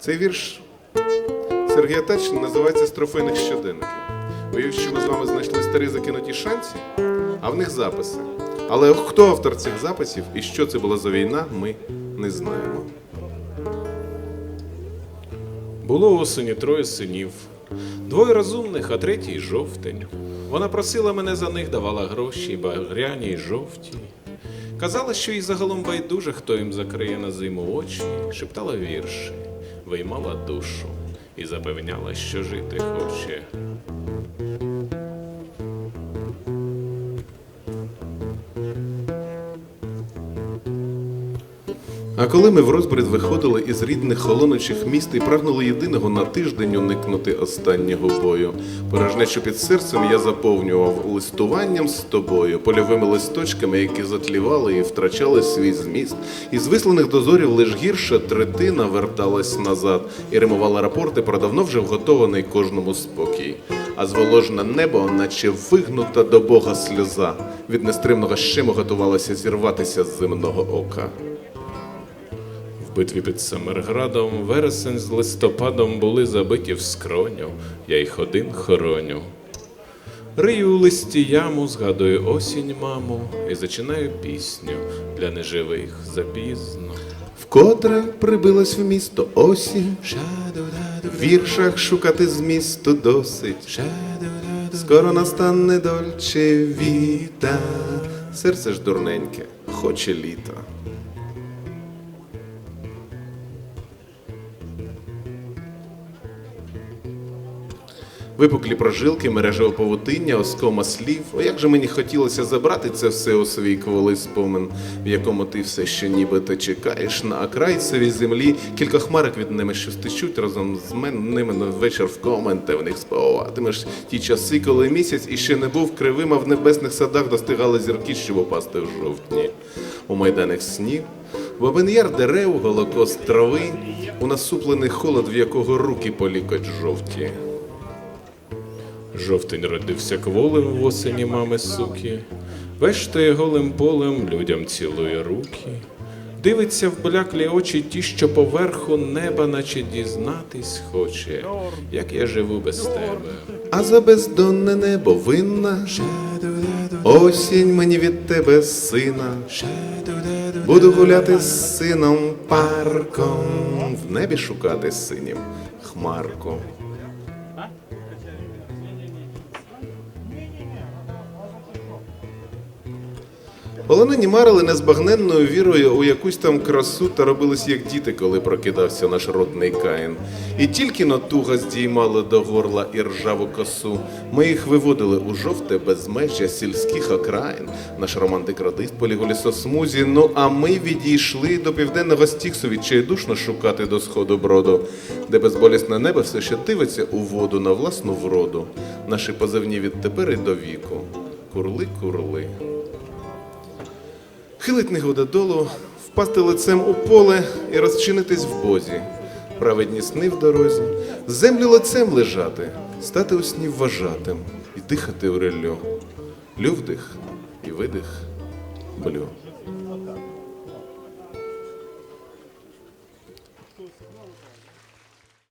Цей вірш Сергія Тачна називається з трофейних щоденників. Уявіть, що ми з вами знайшли старі закинуті шанці, а в них записи. Але хто автор цих записів і що це була за війна, ми не знаємо. Було осені троє синів, двоє розумних, а третій жовтень. Вона просила мене за них, давала гроші, багряні й жовті. Казала, що їй загалом байдуже, хто їм закриє на зиму очі, шептала вірші, виймала душу і запевняла, що жити хоче. А коли ми в розбрід виходили із рідних холоночих міст і прагнули єдиного на тиждень уникнути останнього бою, порожнечу під серцем я заповнював листуванням з тобою, польовими листочками, які затлівали і втрачали свій зміст. Із висланих дозорів лиш гірша третина верталась назад і римувала рапорти про давно вже вготований кожному спокій. А зволожене небо, наче вигнута до Бога сльоза, від нестримного щему готувалося зірватися з земного ока. В битві під Самерградом вересень з листопадом були забиті в скроню, я їх один хороню. Рию у листі яму, згадую осінь, маму, і зачинаю пісню для неживих запізно. Вкотре прибилась в місто осінь, в віршах шукати змісту досить. Скоро настане дольче віта, серце ж дурненьке, хоче літа. Випуклі прожилки, мережеве павутиння, оскома слів. О, як же мені хотілося забрати це все у свій кволий спомин, в якому ти все ще нібито чекаєш на окрайцевій землі. Кілька хмарок від ними, що стичуть разом з ними на вечір в коменти в них сповуватимеш ті часи, коли місяць іще не був кривим, а в небесних садах достигали зірки, щоб опасти в жовтні. У майданах снів, бабин яр дерев, голокост трави, у насуплений холод, в якого руки полікоть жовті. Жовтень родився кволим в осені мами суки, вештає голим полем, людям цілує руки. Дивиться в бляклі очі ті, що поверху неба, наче дізнатись хоче, як я живу без тебе. А за бездонне небо винна Осінь мені від тебе сина. Буду гуляти з сином парком, в небі шукати синім хмарку. Полонені марили незбагненною вірою у якусь там красу та робились як діти, коли прокидався наш родний Каїн. І тільки но туга здіймали до горла і ржаву косу. Ми їх виводили у жовте безмежжя сільських окраїн. Наш романтик радист поліг у. Ну а ми відійшли до південного стіксу відчайдушно шукати до сходу броду, де безболісне небо все ще дивиться у воду на власну вроду. Наші позивні відтепер і до віку. Курли, курли. Хилить негода долу, впасти лицем у поле і розчинитись в бозі. Праведні сни в дорозі, землю лицем лежати, стати у сні вважатим і дихати в рельо. Лювдих і видих, блю.